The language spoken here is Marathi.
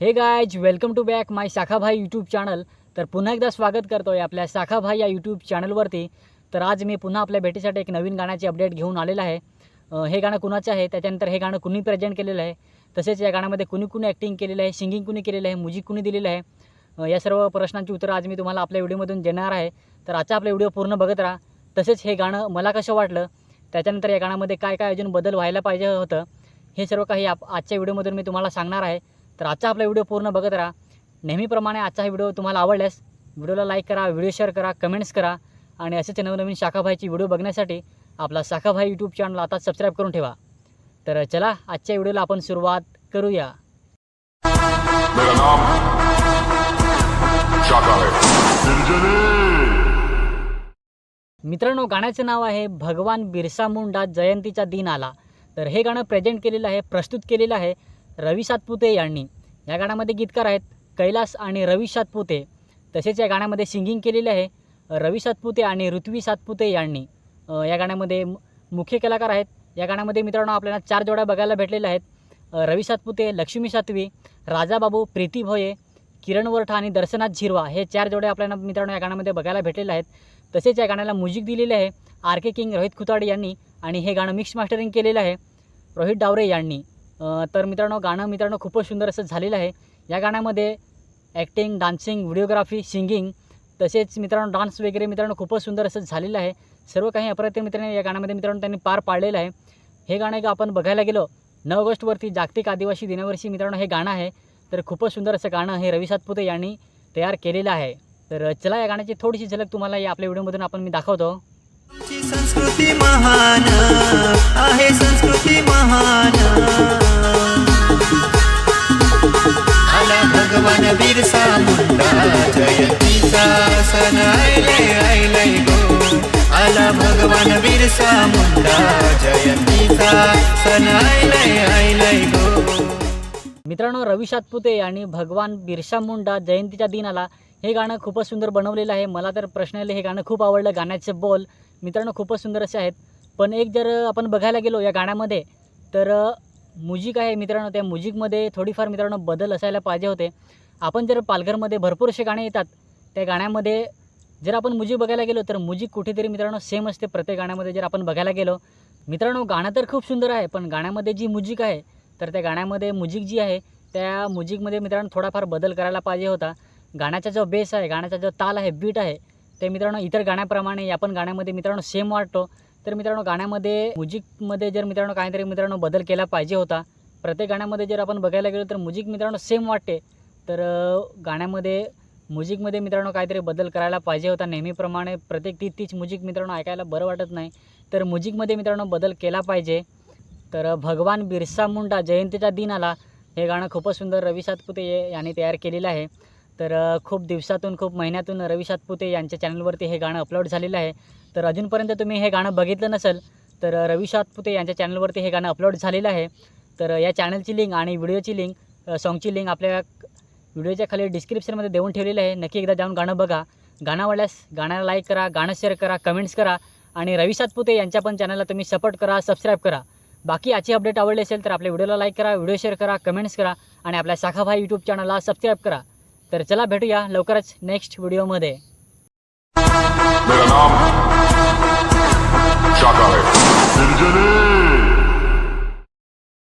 Hey guys welcome to back my Shakhabhai YouTube channel तर पुन्हा एकदा स्वागत करतो आहे आपल्या शाखाभाई या यूट्यूब चॅनलवरती तर आज मी पुन्हा आपल्या भेटीसाठी एक नवीन गाण्याची अपडेट घेऊन आलेलं आहे. हे गाणं कुणाचं आहे? त्याच्यानंतर हे गाणं कुणी प्रेझेंट केलेलं आहे? तसेच या गाण्यामध्ये कुणी कुणी ॲक्टिंग केलेलं आहे? सिंगिंग कुणी केलेलं आहे? म्युझिक कुणी दिलेलं आहे? या सर्व प्रश्नांची उत्तरं आज मी तुम्हाला आपल्या व्हिडिओमधून देणार आहे. तर आजचा आपला व्हिडिओ पूर्ण बघत राहा. तसेच हे गाणं मला कसं वाटलं? त्याच्यानंतर या गाण्यामध्ये काय काय अजून बदल व्हायला पाहिजे होतं? हे सर्व काही आप आजच्या व्हिडिओमधून मी तुम्हाला सांगणार आहे. तर आजचा आपला व्हिडिओ पूर्ण बघत राहा. नेहमीप्रमाणे आजचा हा व्हिडिओ तुम्हाला आवडल्यास व्हिडिओला लाईक करा व्हिडिओ शेअर करा कमेंट्स करा आणि असेच नवनवीन शाखाभाईची व्हिडिओ बघण्यासाठी आपला शाखाभाई यूट्यूब चॅनल आता सबस्क्राईब करून ठेवा. तर चला आजच्या व्हिडिओला आपण सुरुवात करूया. मेरा नाम शाका है मित्रांनो गाण्याचं नाव आहे भगवान बिरसा मुंडा जयंतीचा दिन आला. तर हे गाणं प्रेझेंट केलेलं आहे प्रस्तुत केलेलं आहे. रवी सातपुते यांनी या गाण्यामध्ये गीतकार आहेत कैलास आणि रवी सातपुते. तसेच या गाण्यामध्ये सिंगिंग केलेले आहे रवी सातपुते आणि ऋत्वी सातपुते यांनी. या गाण्यामध्ये मु- मुख्य कलाकार आहेत. या गाण्यामध्ये मित्रांनो आपल्याला चार जोड्या बघायला भेटलेल्या आहेत. रवी सातपुते लक्ष्मी सातवी राजाबाबू प्रीती भोये किरण वरठा आणि दर्शनाथ झिरवा हे चार जोड्या आपल्याला मित्रांनो या गाण्यामध्ये बघायला भेटलेले आहेत. तसेच या गाण्याला म्युझिक दिलेले आहे R K king Rohit Khutade यांनी आणि हे गाणं मिक्स मास्टरिंग केलेलं आहे. रोहित डावरे यांनी. तर मित्रांनो गाणं मित्रांनो खूपच सुंदर असं झालेलं आहे. या गाण्यामध्ये ॲक्टिंग डान्सिंग व्हिडिओग्राफी सिंगिंग तसेच मित्रांनो डान्स वगैरे मित्रांनो खूपच सुंदर असं झालेलं आहे. सर्व काही अप्रतिम मित्रांनो या गाण्यामध्ये मित्रांनो त्यांनी पार पाडलेलं आहे. हे गाणं एक आपण बघायला गेलो नऊ ऑगस्टवरती जागतिक आदिवासी दिनावर्षी मित्रांनो हे गाणं आहे. तर खूपच सुंदर असं गाणं हे रवी सातपुते यांनी तयार केलेलं आहे. तर चला या गाण्याची थोडीशी झलक तुम्हाला या आपल्या व्हिडिओमधून आपण मी दाखवतो. संस्कृती महान आहे संस्कृती महान. आला भगवान बिरसा मुंडा जयंतीचा सण आयलय आयलय गो. आला भगवान बिरसा मुंडा जयंतीचा सण आयलय आयलय गो. मित्रांनो रवी सातपुते आणि भगवान बिरसा मुंडा जयंतीच्या दिनाला हे गाणं खूपच सुंदर बनवलेलं आहे. मला तर पर्सनली हे गाणं खूप आवडलं. गाण्याचे बोल मित्रांनो खूपच सुंदर असे आहेत. पण एक जर आपण बघायला गेलो या गाण्यामध्ये तर म्युझिक आहे मित्रांनो त्या म्युझिकमध्ये थोडीफार मित्रांनो बदल असायला पाहिजे होते. आपण जर पालघरमध्ये भरपूर असे गाणे येतात त्या गाण्यामध्ये जर आपण म्युझिक बघायला गेलो तर म्युझिक कुठेतरी मित्रांनो सेम असते प्रत्येक गाण्यामध्ये जर आपण बघायला गेलो. मित्रांनो गाणं तर खूप सुंदर आहे पण गाण्यामध्ये जी म्युझिक आहे तर त्या गाण्यामध्ये म्युझिक जी आहे त्या म्युझिकमध्ये मित्रांनो थोडाफार बदल करायला पाहिजे होता. गाण्याचा जो बेस आहे गाण्याचा जो ताल आहे बीट आहे ते मित्रांनो इतर गाण्याप्रमाणे या पण गाण्यामध्ये मित्रांनो सेम वाटतो. तर मित्रांनो गाण्यामध्ये म्युझिकमध्ये जर मित्रांनो काहीतरी मित्रांनो बदल केला पाहिजे होता प्रत्येक गाण्यामध्ये जर आपण बघायला गेलो तर म्युझिक मित्रांनो सेम वाटते. तर गाण्यामध्ये म्युझिकमध्ये मित्रांनो काहीतरी बदल करायला पाहिजे होता नेहमीप्रमाणे. प्रत्येक ती तीच म्युझिक मित्रांनो ऐकायला बरं वाटत नाही. तर म्युझिकमध्ये मित्रांनो बदल केला पाहिजे. तर भगवान बिरसा मुंडा जयंतीच्या दिनाला हे गाणं खूपच सुंदर रवी सातपुते यांनी तयार केलेलं आहे. तर खूप दिवसातून खूप महिन्यातून रवी सातपुते यांच्या चॅनलवरती हे गाणं अपलोड झालेलं आहे. तर अजूनपर्यंत तुम्ही हे गाणं बघितलं नसेल तर रवी सातपुते यांच्या चॅनलवरती हे गाणं अपलोड झालेलं आहे. तर या चॅनलची लिंक आणि व्हिडिओची लिंक सॉन्गची लिंक आपल्या व्हिडिओच्या खाली डिस्क्रिप्शनमध्ये देऊन ठेवलेलं आहे. नक्की एकदा जाऊन गाणं बघा. गाणं आवडल्यास गाण्याला लाईक करा गाणं शेअर करा कमेंट्स करा आणि रवी सातपुते यांच्या पण चॅनलला तुम्ही सपोर्ट करा सबस्क्राईब करा. बाकी याची अपडेट आवडली असेल तर आपल्या व्हिडिओला लाईक करा व्हिडिओ शेअर करा कमेंट्स करा आणि आपल्या शाखाभाई यूट्यूब चॅनलला सबस्क्राईब करा. तर चला भेटूया लवकरच नेक्स्ट व्हिडिओमध्ये मेरा नाम शाका है।